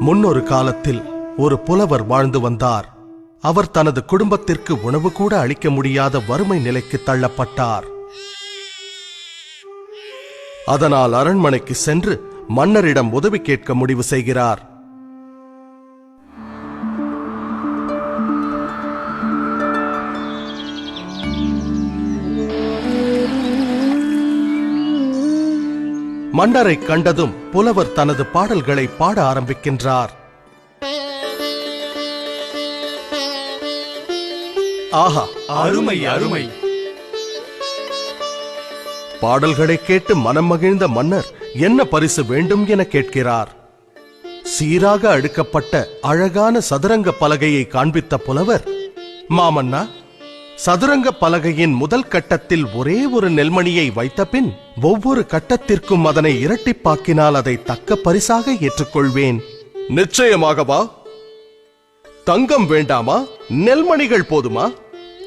முன்னொரு காலத்தில் ஒரு புலவர் வாழ்ந்து வந்தார். அவர் தனது குடும்பத்திற்கு உணவு கூட அளிக்க முடியாத வறுமை நிலைக்கு தள்ளப்பட்டார். அதனால் அரண்மனைக்கு சென்று மன்னரிடம் உதவி கேட்க முடிவு செய்கிறார். மன்னரை கண்டதும் புலவர் தனது பாடல்களை பாட ஆரம்பிக்கின்றார். ஆஹா அருமை அருமை. பாடல்களை கேட்டு மனம் மகிழ்ந்த மன்னர் என்ன பரிசு வேண்டும் என கேட்கிறார். சீராக அடுக்கப்பட்ட அழகான சதுரங்க பலகையை காண்பித்த புலவர் மாமன்னா சதுரங்க பலகையின் முதல் கட்டத்தில் ஒரே ஒரு நெல்மணியை வைத்த பின் ஒவ்வொரு கட்டத்திற்கும் அதனை இரட்டிப்பாக்கினால் அதை தக்க பரிசாக ஏற்றுக்கொள்வேன். நிச்சயமாகவா? தங்கம் வேண்டாமா? நெல்மணிகள் போதுமா?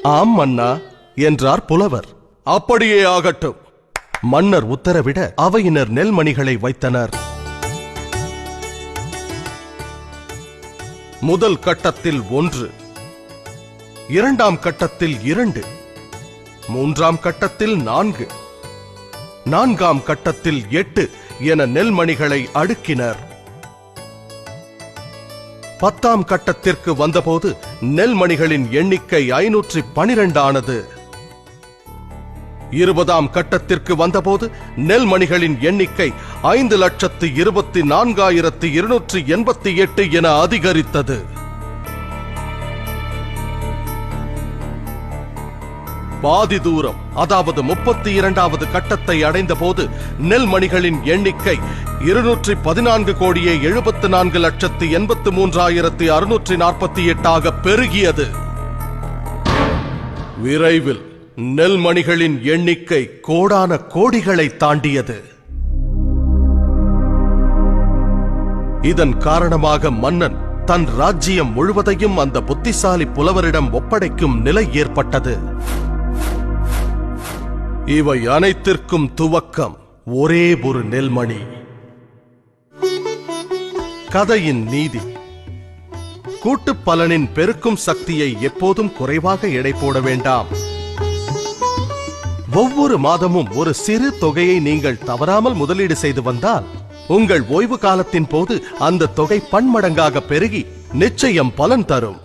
ஆம் மன்னா என்றார் புலவர். அப்படியே ஆகட்டும். மன்னர் உத்தரவிட அவையினர் நெல்மணிகளை வைத்தனர். முதல் கட்டத்தில் ஒன்று இரண்டாம் கட்டத்தில் இரண்டு மூன்றாம் கட்டத்தில் நான்கு நான்காம் கட்டத்தில் எட்டு என நெல்மணிகளை அடுக்கினர். பத்தாம் கட்டத்திற்கு வந்தபோது நெல்மணிகளின் எண்ணிக்கை ஐநூற்றி பனிரெண்டானது. இருபதாம் கட்டத்திற்கு வந்தபோது நெல்மணிகளின் எண்ணிக்கை ஐந்து லட்சத்து இருபத்தி நான்காயிரத்து இருநூற்றி எண்பத்தி எட்டு என அதிகரித்தது. பாதி தூரம் அதாவது முப்பத்தி இரண்டாவது கட்டத்தை அடைந்த போது நெல்மணிகளின் எண்ணிக்கை இருநூற்றி பதினான்கு கோடியே எழுபத்து நான்கு லட்சத்து எண்பத்து மூன்றாயிரத்தி அறுநூற்றி நாற்பத்தி எட்டாக பெருகியது. விரைவில் நெல்மணிகளின் எண்ணிக்கை கோடான கோடிகளை தாண்டியது. இதன் காரணமாக மன்னன் தன் ராஜ்ஜியம் முழுவதையும் அந்த புத்திசாலி புலவரிடம் ஒப்படைக்கும் நிலை ஏற்பட்டது. இவை அனைத்திற்கும் துவக்கம். ஒரே ஒரு நெல்மணி. கதையின் நீதி. கூட்டு பலனின் பெருக்கும் சக்தியை எப்போதும் குறைவாக எடை போட வேண்டாம். ஒவ்வொரு மாதமும் ஒரு சிறு தொகையை நீங்கள் தவறாமல் முதலீடு செய்து வந்தால் உங்கள் ஓய்வு காலத்தின் போது அந்த தொகை பன்மடங்காக பெருகி நிச்சயம் பலன் தரும்.